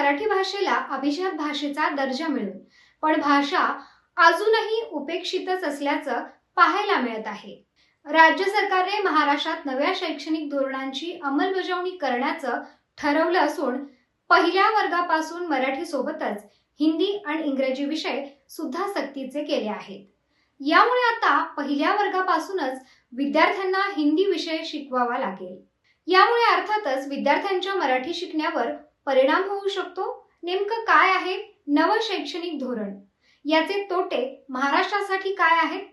मराठी भाषेला अभिजात भाषेचा दर्जा मिळून पण भाषा अजूनही उपेक्षितच असल्याचं पाहायला मिळत आहे. राज्य सरकारने महाराष्ट्रात नव्या शैक्षणिक धोरणांची अंमलबजावणी करण्याचं ठरवलं असून पहिल्या वर्गापासून मराठी सोबतच हिंदी आणि इंग्रजी विषय सुद्धा सक्तीचे केले आहेत. यामुळे आता पहिल्या वर्गापासूनच विद्यार्थ्यांना हिंदी विषय शिकवावा लागेल. यामुळे अर्थातच विद्यार्थ्यांच्या मराठी शिकण्यावर परिणाम होऊ शकतो? नेमकं काय आहे नव शैक्षणिक धोरण? याचे तोटे महाराष्ट्रासाठी काय आहेत?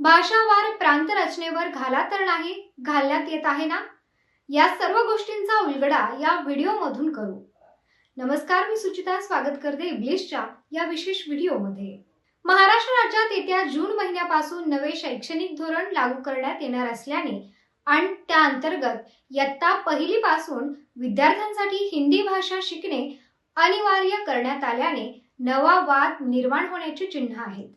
भाषावार प्रांत रचनेवर घाला तर नाही घालण्यात येत आहे ना? या सर्व गोष्टींचा उलगडा या व्हिडिओमधून करू. नमस्कार मी सुचिता स्वागत करते इंग्लिशच्या या विशेष व्हिडिओमध्ये. महाराष्ट्र राज्यात येत्या जून महिन्यापासून नवे शैक्षणिक धोरण लागू करण्यात येणार असल्याने आणि त्या अंतर्गत इयत्ता पहिलीपासून विद्यार्थ्यांसाठी हिंदी भाषा शिकणे अनिवार्य करण्यात आल्याने नवा वाद निर्माण होण्याची चिन्ह आहेत.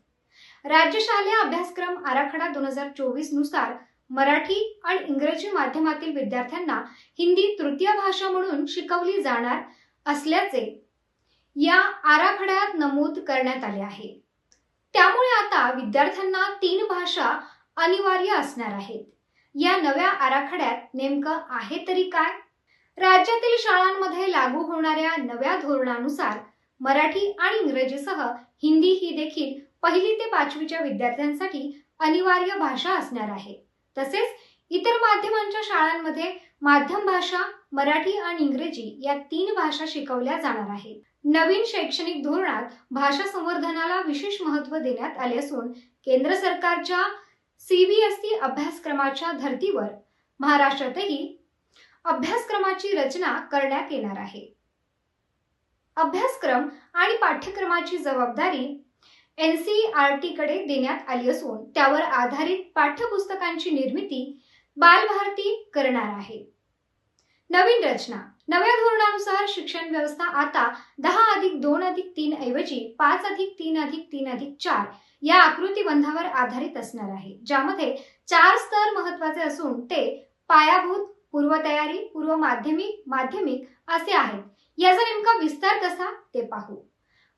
राज्य शालेय अभ्यासक्रम आराखडा दोन हजार चोवीसनुसार मराठी आणि इंग्रजी माध्यमातील विद्यार्थ्यांना हिंदी तृतीय भाषा म्हणून शिकवली जाणार असल्याचे या आराखड्यात नमूद करण्यात आले आहे. त्यामुळे आता विद्यार्थ्यांना तीन भाषा अनिवार्य असणार आहेत. या नव्या आराखड्यात नेमकं आहे तरी काय? राज्यातील शाळांमध्ये लागू होणाऱ्या नव्या धोरणानुसार मराठी आणि इंग्रजीसह हिंदी ही देखील पहिली ते पाचवीच्या विद्यार्थ्यांसाठी अनिवार्य भाषा असणार आहे. तसेच इतर माध्यमांच्या शाळांमध्ये माध्यम भाषा मराठी आणि इंग्रजी या तीन भाषा शिकवल्या जाणार आहेत. नवीन शैक्षणिक धोरणात भाषा संवर्धनाला विशेष महत्त्व देण्यात आले असून केंद्र सरकारच्या सीबीएसई अभ्यासक्रमाच्या धर्तीवर महाराष्ट्रातही अभ्यासक्रमाची रचना करण्यात येणार आहे. अभ्यासक्रम आणि पाठ्यक्रमाची जबाबदारी एन सी आर टीकडे देण्यात आली असून त्यावर आधारित पाठ्यपुस्तकांची निर्मिती बालभारती करणार आहे. नवीन रचना. नव्या धोरणानुसार शिक्षण व्यवस्था आता दहा अधिक दोन अधिक तीन ऐवजी पाच अधिक तीन अधिक तीन अधिक चार या आकृतीबंधावर आधारित असणार आहे. ज्यामध्ये चार स्तर महत्त्वाचे असून ते पायाभूत पूर्वतयारी पूर्व माध्यमिक माध्यमिक असे आहेत. याचा नेमका विस्तार कसा ते पाहू.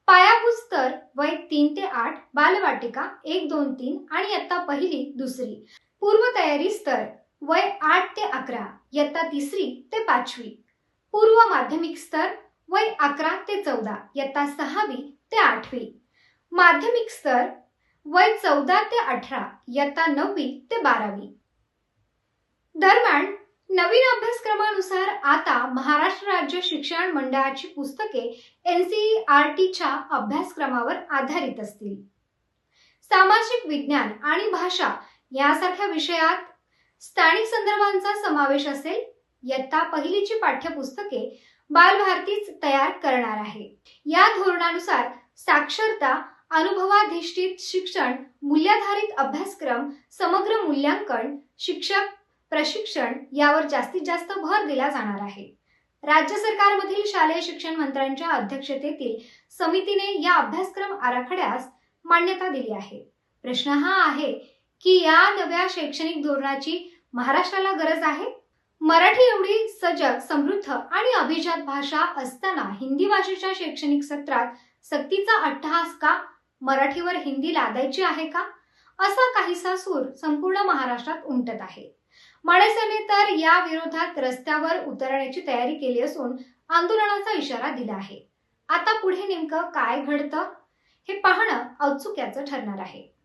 पायाभूत स्तर वय तीन ते आठ बालवाटिका एक दोन तीन आणि आता पहिली दुसरी. पूर्वतयारी स्तर वय आठ ते अकरा इयत्ता तिसरी ते पाचवी. पूर्व माध्यमिक स्तर वय अकरा ते चौदा इयत्ता सहावी ते आठवी. माध्यमिक स्तर वय चौदा ते अठरा इयत्ता नववी ते बारावी. दरम्यान नवीन अभ्यासक्रमानुसार आता महाराष्ट्र राज्य शिक्षण मंडळाची पुस्तके एनसीईआरटीच्या अभ्यासक्रमावर आधारित असतील. सामाजिक विज्ञान आणि भाषा यासारख्या विषयात स्थानिक संदर्भांचा समावेश असेल इयत्ता पहिलीची पाठ्यपुस्तके बालभारतीच तयार करणार आहे. या धोरणानुसार साक्षरता अनुभवाधिष्ठित शिक्षण मूल्याधारित अभ्यासक्रम समग्र मूल्यांकन शिक्षक प्रशिक्षण यावर जास्तीत जास्त भर दिला जाणार आहे. राज्य सरकारमधील शालेय शिक्षण मंत्र्यांच्या अध्यक्षतेतील समितीने या अभ्यासक्रम आराखड्यास मान्यता दिली आहे. प्रश्न हा आहे की या नव्या शैक्षणिक धोरणाची महाराष्ट्राला गरज आहे? मराठी एवढी सजग समृद्ध आणि अभिजात भाषा असताना हिंदी भाषेच्या शैक्षणिक सत्रात सक्तीचा अट्टहास का? मराठीवर हिंदी लादायची आहे का? असा काहीसा सूर संपूर्ण महाराष्ट्रात उमटत आहे. मनसेने तर या विरोधात रस्त्यावर उतरण्याची तयारी केली असून आंदोलनाचा इशारा दिला आहे. आता पुढे नेमकं काय घडतं? हे पाहणं औत्सुक्याचं ठरणार आहे.